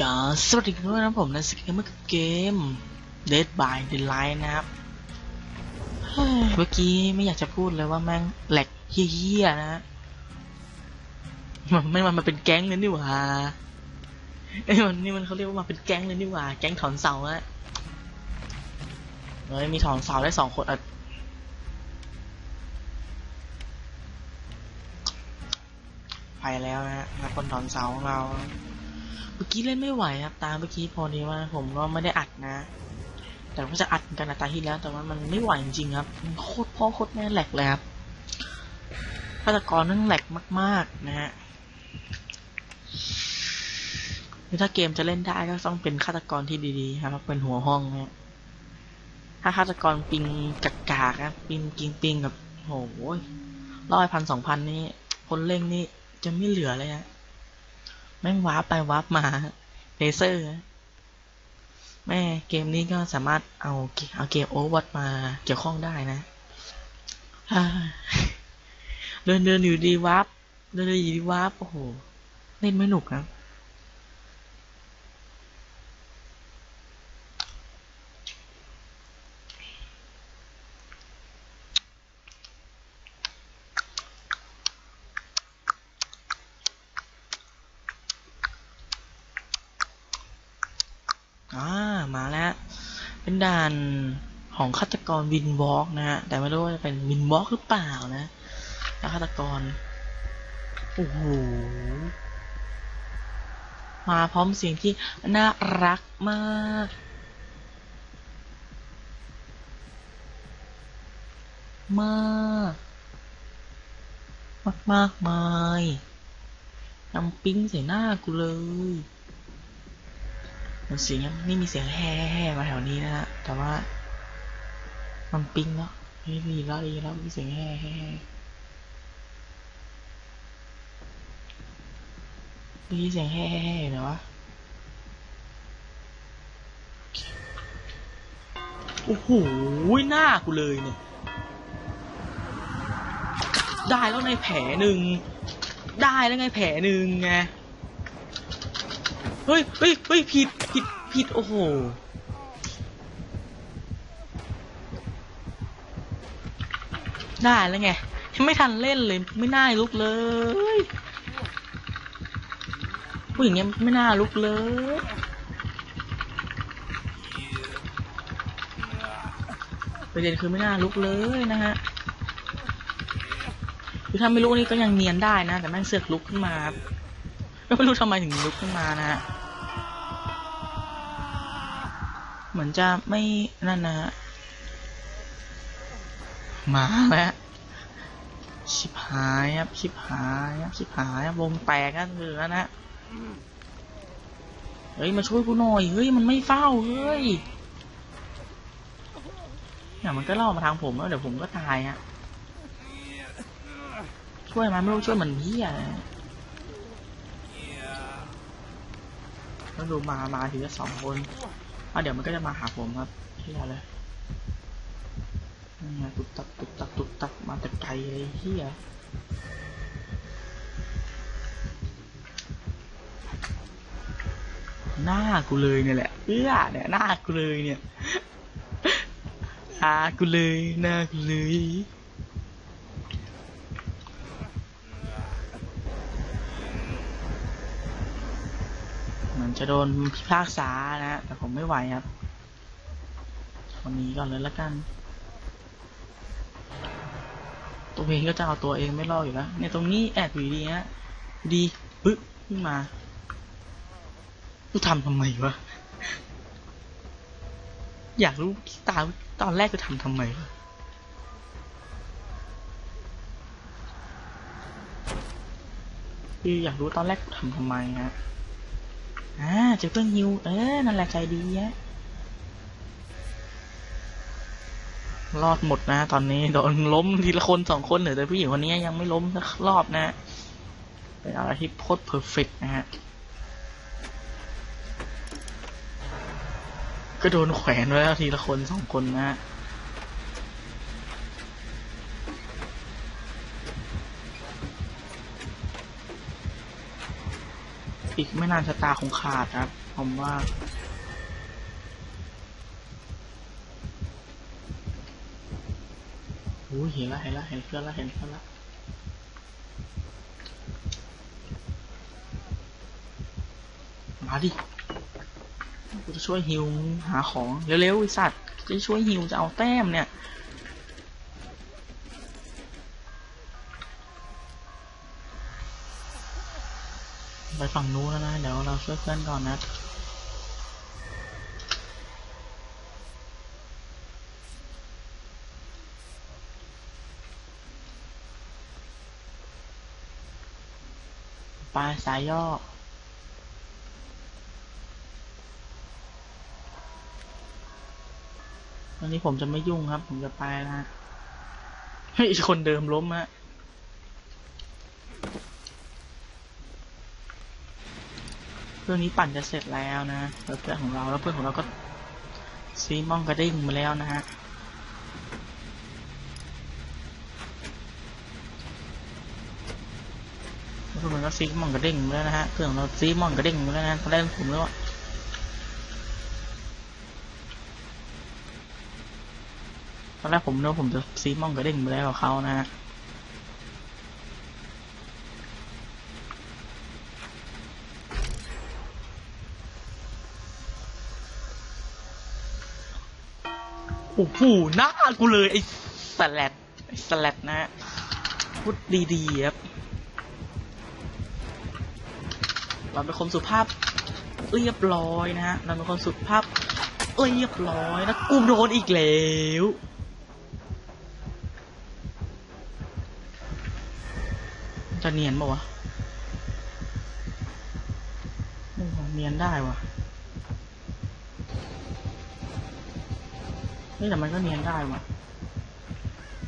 ก็สวัสดีกันด้วยนะผมนะสเกมเมอร์กับเกม Dead by Daylight นะครับ เมื่อกี้ไม่อยากจะพูดเลยว่าแม่งแหลกเฮี้ยๆนะฮะมันไม่มันมาเป็นแก๊งเลยนี่หว่าไอ้มันนี่มันเขาเรียกว่ามาเป็นแก๊งเลยนี่หว่า แก๊งถอนเสาอะเฮ้ยมีถอนเสาได้สองคนอะไปแล้วนะคนถอนเสาของเรา เมื่อกี้เล่นไม่ไหวครับ ตามเมื่อกี้พอดีว่า ผมก็ไม่ได้อัดนะ แต่ก็จะอัดกันตาที่แล้ว แต่ว่ามันไม่ไหวจริงครับโคตรพ่อโคตรแม่แหลกเลยครับฆาตกรนั่งแหลกมาก ๆ นะฮะถ้าเกมจะเล่นได้ก็ต้องเป็นฆาตกรที่ดีๆ ครับ เป็นหัวห้องนะถ้าฆาตกรปิงกากๆนะปิงกิงปิงกับโอ้โหร้อยพันสองพันนี่คนเล่งนี่จะไม่เหลือเลยนะ แม่งวาร์ปไปวาร์ปมาเลเซอร์ แม่เกมนี้ก็สามารถเอาเอาเกมโอเวอร์วัตมาเกี่ยวข้องได้นะเดินเดินอยู่ดีวาร์ปเดินเดินอยู่ดีวาร์ปโอ้โหเล่นไม่หนุกนะบ อ่า มาแล้ว เป็นด่านของฆาตกรวินวอล์กนะฮะ แต่ไม่รู้ว่าจะเป็นวินวอล์กหรือเปล่านะแล้วฆาตกร โอ้โห มาพร้อมเสียงที่น่ารักมากมากมากมากมายน้ำปิ้งใส่หน้ากูเลย มันเสียงไม่มีเสียงแห่แห่มาแถวนี้นะฮะ แต่ว่า มันปิ้งแล้วไม่มีแล้วอีแล้วมีเสียงแห่แห่มีเสียงแห่แห่เนยวะโอ้โหหน้ากูเลยเนี่ย ได้แล้วในแผลหนึ่ง ได้แล้วไงแผลหนึ่งไง เฮ้ยเฮ้ยเฮ้ยผิดผิดผิดโอ้โหได้แล้วไงยังไม่ทันเล่นเลยไม่น่าลุกเลยผู้หญิงเนี้ยไม่น่าลุกเลยประเด็นคือไม่น่าลุกเลยนะฮะคือถ้าไม่ลุกนี่ก็ยังเนียนได้นะ แต่แม่งเสือกลุกขึ้นมาไม่รู้ทำไมถึงลุกขึ้นมานะฮะ เหมือนจะไม่นั่นนะฮะมาแล้วชิบหายครับชิบหายครับชิบหายครับวงแตกกันคือแล้วนะเฮ้ยมาช่วยกูหน่อยเฮ้ยมันไม่เฝ้าเฮ้ยเนี่ยมันก็ล่อมาทางผมแล้วเดี๋ยวผมก็ตายฮะช่วยมันไม่รู้ช่วยมันเหี้ยอะไรแล้วดูมามาทีละสองคน อะเดี๋ยวมันก็จะมาหาผมครับเฮียเลยนี่ไงตุบตับตุบตับตุบตับมาแต่ไกลเลยเฮียหน้ากูเลยเนี่ยแหละเอื้อเนี่ยหน้ากูเลยเนี่ยหน้ากูเลยหน้ากูเลย เหมือน จะโดนพิพากษานะ แต่ผมไม่ไหวครับวันนี้ก่อนเลยละกัน ตัวเองก็จะเอาตัวเองไม่รอดอยู่แล้วเนี่ยตรงนี้แอบอยู่ดีฮะดีปึ๊บขึ้นมากูทำทำไมวะ อยากรู้ตาตอนแรกกูทำทำไมวะคืออยากรู้ตอนแรกกูทำทำไมฮะ อ่าเจอเพื่อนฮิวเออนั่นแหละใจดีฮะรอดหมดนะตอนนี้โดนล้มทีละคนสองคนเหลือแต่ผู้หญิงคนนี้ยังไม่ล้มสักรอบนะเป็นอะไรที่โคตรเพอร์เฟกนะฮะก็โดนแขวนไว้แล้วทีละคนสองคนนะฮะ อีกไม่นานชะตาคงขาดครับ ผมว่าโอ้เห็นละเห็นละเห็นเพื่อนละเห็นเพื่อนละมาดิ กูจะช่วยฮิวหาของ เร็วๆไอสัตว์ จะช่วยฮิวจะเอาแต้มเนี่ย ฝั่งนู้นแล้วนะ เดี๋ยวเราช่วยเพื่อนก่อนนะปลายสายย่อวันนี้ผมจะไม่ยุ่งครับ ผมจะไปนะฮะเฮ้ยคนเดิมล้มฮะ เรื่องนี้ปั่นจะเสร็จแล้วนะเพื่อนของเราแล้วเพื่อนของเราก็ซีมองกระดิ่งมาแล้วนะฮะเพื่อนเราซีมอนกระเด้งมาแล้วนะฮะเพื่อนของเราซีมอนกระเด้งมาแล้วนะตอนแรกผมเลยว่าตอนแรกผมนึกผมจะซีมอนกระเด้งมาแล้วกับเขานะฮะ โอ้โหหน้ากูเลย ไอ้สแลดไอ้สแลดนะฮะพูดดีๆครับเราเป็นคนสุภาพเรียบร้อยนะฮะเราเป็นคนสุภาพเรียบร้อยนะกูโดนอีกแล้วจะเนียนปะวะโอ้เนียนได้วะ ฮ้ยแต่มันก็เนียนได้ว่ะ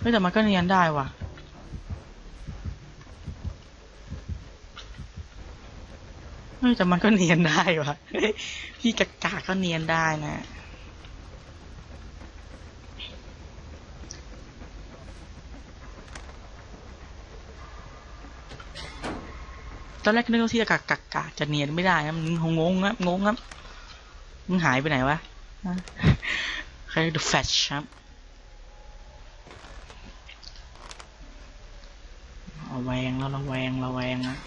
เฮ้ยแต่มันก็เนียนได้ว่ะเฮ้ยแต่มันก็เนียนได้ว่ะพี่กากาก็เนียนได้นะตอนแรกนึกว่าที่กากากากาจะเนียนไม่ได้นะมันงงครับงงครับมึงหายไปไหนวะ ใครดูแฟชครับระแวงแล้วระแวงระแวงนะ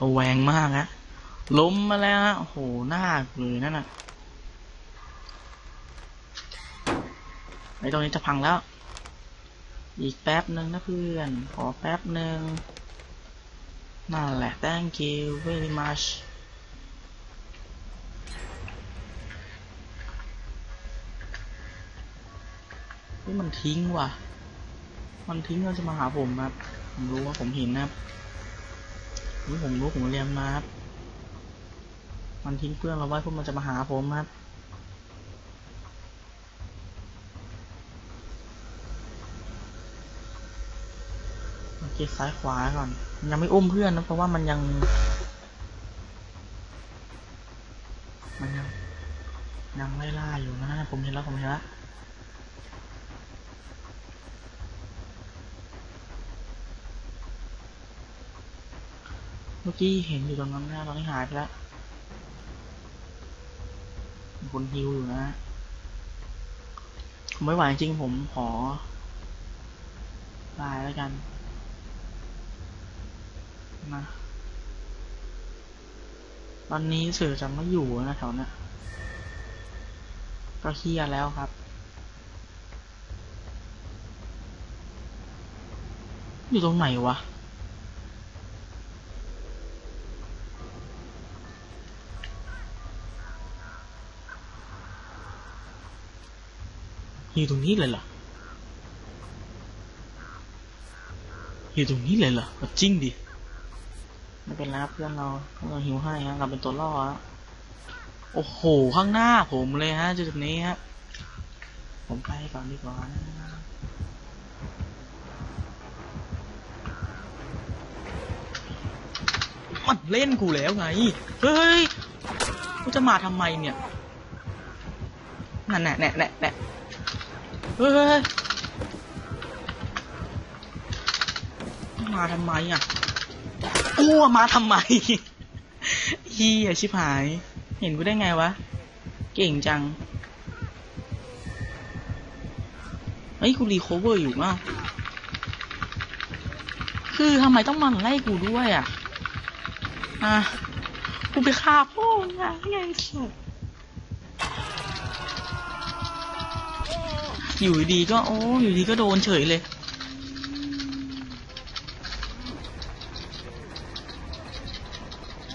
ระแวงมากฮะล้มมาแล้วฮะโอ้โหหน้าเลยนั่นน่ะไอตรงนี้จะพังแล้ว อีกแป๊บหนึ่งนะเพื่อน ขอแป๊บหนึ่งนั่นแหละ thank you very much มันทิ้งว่ะ มันทิ้งเราจะมาหาผมครับ ผมรู้ว่าผมเห็นนะครับนี่ผมรู้ผมเรียนมาครับ มันทิ้งเพื่อนเราไว้เพื่อมันจะมาหาผมครับเก็บซ้ายขวาก่อน ยังไม่อุ้มเพื่อนนะเพราะว่ามันยัง มันยังยังไล่ล่าอยู่นะ ผมเห็นแล้วผมเห็นแล้ว มื่อกี้เห็นอยู่ตรงนั้นนะตอนนี้หายไปแล้วมีคนฮิวอยู่นะ ผมไม่ไหวจริงผมขอลายแล้วกันนะตอนนี้สื่อจะไม่อยู่นะแถวนี้ก็เคลียร์แล้วครับ อยู่ตรงไหนวะ อยู่ตรงนี้เลยเหรออยู่ตรงนี้เลยเหรอเอาจริงดิไม่เป็นไรครับเพื่อนเราเราหิวให้ฮะเราเป็นตัวล่อฮะโอ้โห ข้างหน้าผมเลยฮะจุดนี้ฮะผมไปก่อนดีกว่านะมันเล่นกูแล้วไง เฮ้ย กูจะมาทำไมเนี่ย นั่นแน่แน่แน่แน่ เฮ้ยมาทำไมอะกูมาทำไมเฮียชิบหาย เห็นกูได้ไงวะ เก่งจัง เฮ้ย กูรีโคเวอร์อยู่มั้งคือทำไมต้องมันไล่กูด้วยอะ อะ กูไปฆ่าพ่อไงไงสัส อยู่ดีก็โอ้อยู่ดีก็โดนเฉยเลย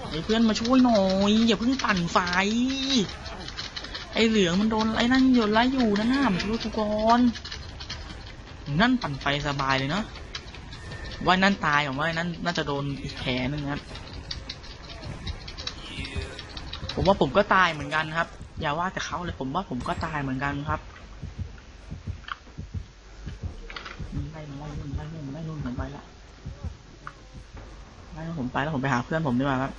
ไอ้เพื่อนมาช่วยหน่อยอย่าเพิ่งปั่นไฟ ไอ้เหลืองมันโดนไอ้นั่นโยนไล่อยู่นั่นน่ะมาช่วยกูก่อนนั่นปั่นไฟสบายเลยเนาะว่านั่นตายผมว่าไอ้นั่นน่าจะโดนอีกแผลหนึ่งครับผมว่าผมก็ตายเหมือนกันครับ อย่าว่าแต่เขาเลยผมว่าผมก็ตายเหมือนกันครับไล่ไล่นู่นไล่นู่นไล่นู่นผมไปละ ไปแล้วผมไปหาเพื่อนผมดีกว่าครับ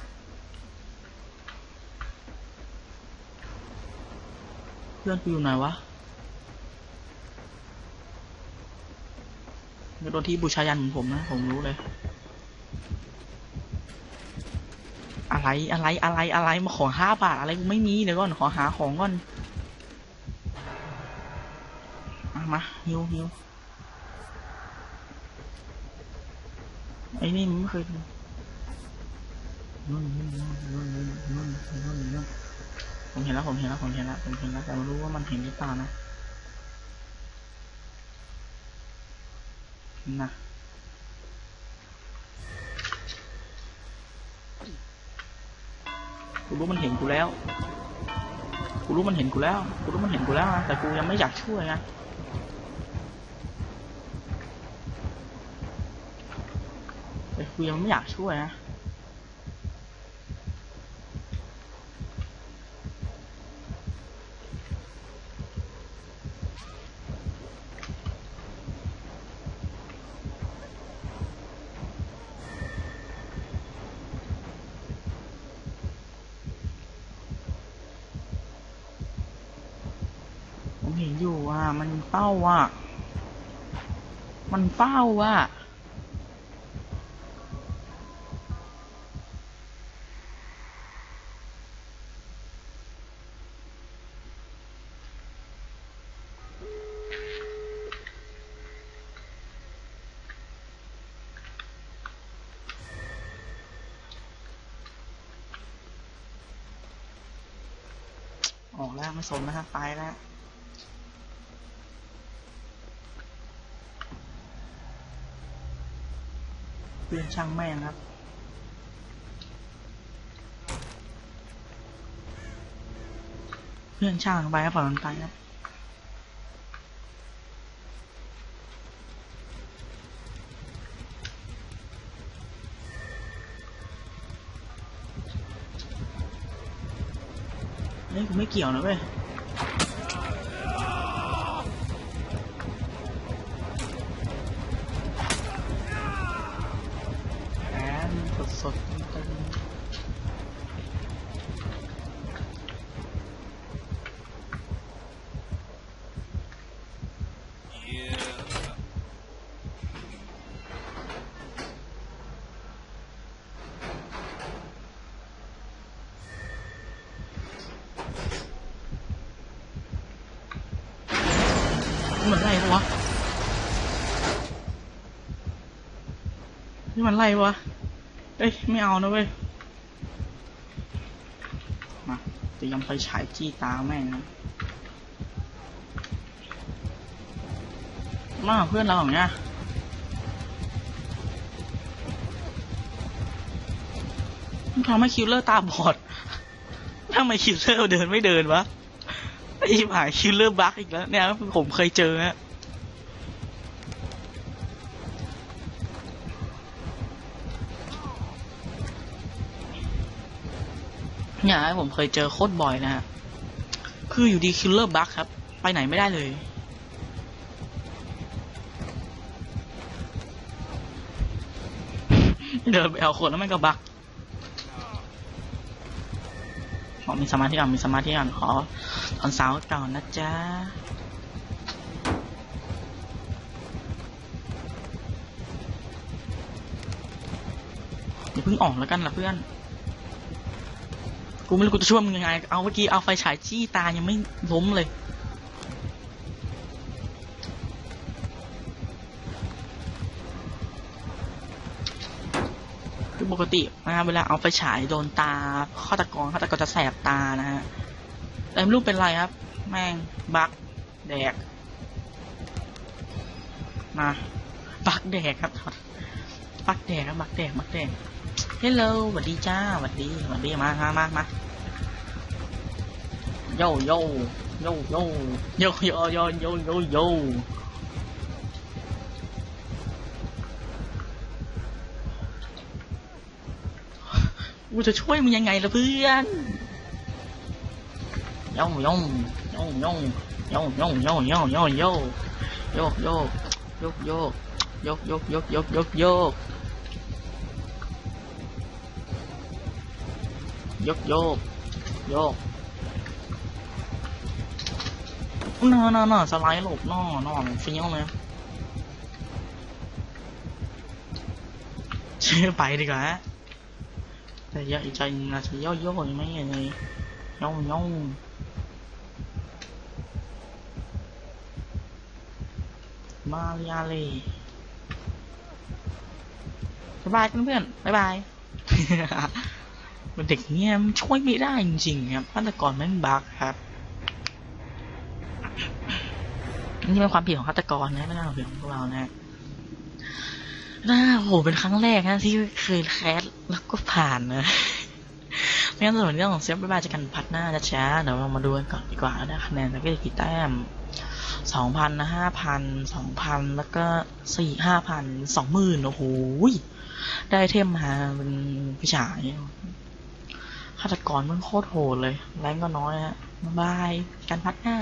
เพื่อนกูอยู่ไหนวะไม่โดนที่บูชายันของผมนะ ผมรู้เลย อะไรอะไรอะไรอะไรมาขอห้าบาทอะไรกูไม่มีเดี๋ยวก่อนขอหาของก่อนมามาฮิวฮิวไอ้นี่มันไม่เคย ผมเห็นแล้วผมเห็นแล้วผมเห็นแล้วผมเห็นแล้วแต่ไม่รู้ว่ามันเห็นหรือเปล่านะนะกูรู้มันเห็นกูแล้วกูรู้มันเห็นกูแล้วกูรู้มันเห็นกูแล้วนะแต่กูยังไม่อยากช่วยไงแต่กูยังไม่อยากช่วยนะ นอยู่อะ มันเฝ้าอะ มันเฝ้าอะออกแล้วไม่สนนะครับ ไปแล้ว เพื่อนช่างแม่งครับ เพื่อนช่างไปครับปล่อยมันไปครับเฮ้ยกูไม่เกี่ยวนะเว้ย แอนสดสดๆเต็มๆนี่มันไล่ปะวะ นี่มันไล่วะ เอ้ย ไม่เอานะเว้ย มาเตรียมไฟฉายจี้ตาแม่งนะ มาเพื่อนเราอย่างเงี้ยทำให้คิลเลอร์ตาบอดทำไมคิลเลอร์เดินไม่เดินวะไอ้หาคิลเลอร์บักอีกแล้ว เนี่ยผมเคยเจอฮะ เนี่ยผมเคยเจอโคตรบ่อยนะฮะ คืออยู่ดีคิลเลอร์บักครับ ไปไหนไม่ได้เลย เดินไปเอาคนแล้วมันก็บักขอมีสมาธิก่อนมีสมาธิก่อนขอตอนเสาร์ก่อนนะจ๊ะอย่าเพิ่งออกแล้วกันล่ะเพื่อน กูไม่รู้กูจะช่วยมึงยังไง เอาเมื่อกี้เอาไฟฉายจี้ตายังไม่ล้มเลย คือปกตินะครับเวลาเอาไฟฉายโดนตาฆาตกรฆาตกรจะแสบตานะฮะ แต่ไม่รู้เป็นไรครับ แม่งบักแดก มา บักแดกครับบักแดกครับบักแดกบักแดก ฮลโลสวัสดีจ้าสวัสดีสวัสดีมามามามาโยโยโยโยโยโยโยโยโยโยกูจะช่วยมึงยังไงล่ะเพื่อนโยโยโยโยโยโยโยโยโยโยโยโยโยโยโยกโยกโยกโย ยกโยกโยกโยกนอนนอนสไลด์หลบนอนนอฟิ้งเลยชื่อไปดีกว่าแต่ยาอีใจนะจะย่อย่อยังไม่ยังไงย่องย่องมาเรียเลยบายบายเพื่อนๆบ๊ายบาย เป็นเด็กเงี้ยมันช่วยไม่ได้จริงๆครับฆาตกรแม่งบักครับนี่เป็นความผิดของฆาตกรนะไม่ใช่ความผิดของพวกเรานะน่าโหเป็นครั้งแรกนะที่เคยแคสแล้วก็ผ่านนะไม่งั้นส่วนเรื่องของเซฟบ๊ายบาจะกันพัดหน้าจะช้าเดี๋ยวเรามาดูกันก่อนดีกว่าได้คะแนนแล้วก็กี่แต้มสองพันนะห้าพันสองพันแล้วก็สี่ห้าพันสองหมื่นโอ้โหได้เทมมาเป็นผู้ชาย ฆาตกรมันโคตรโหดเลย แรงก็น้อยฮะบาย กายกันพัดหน้า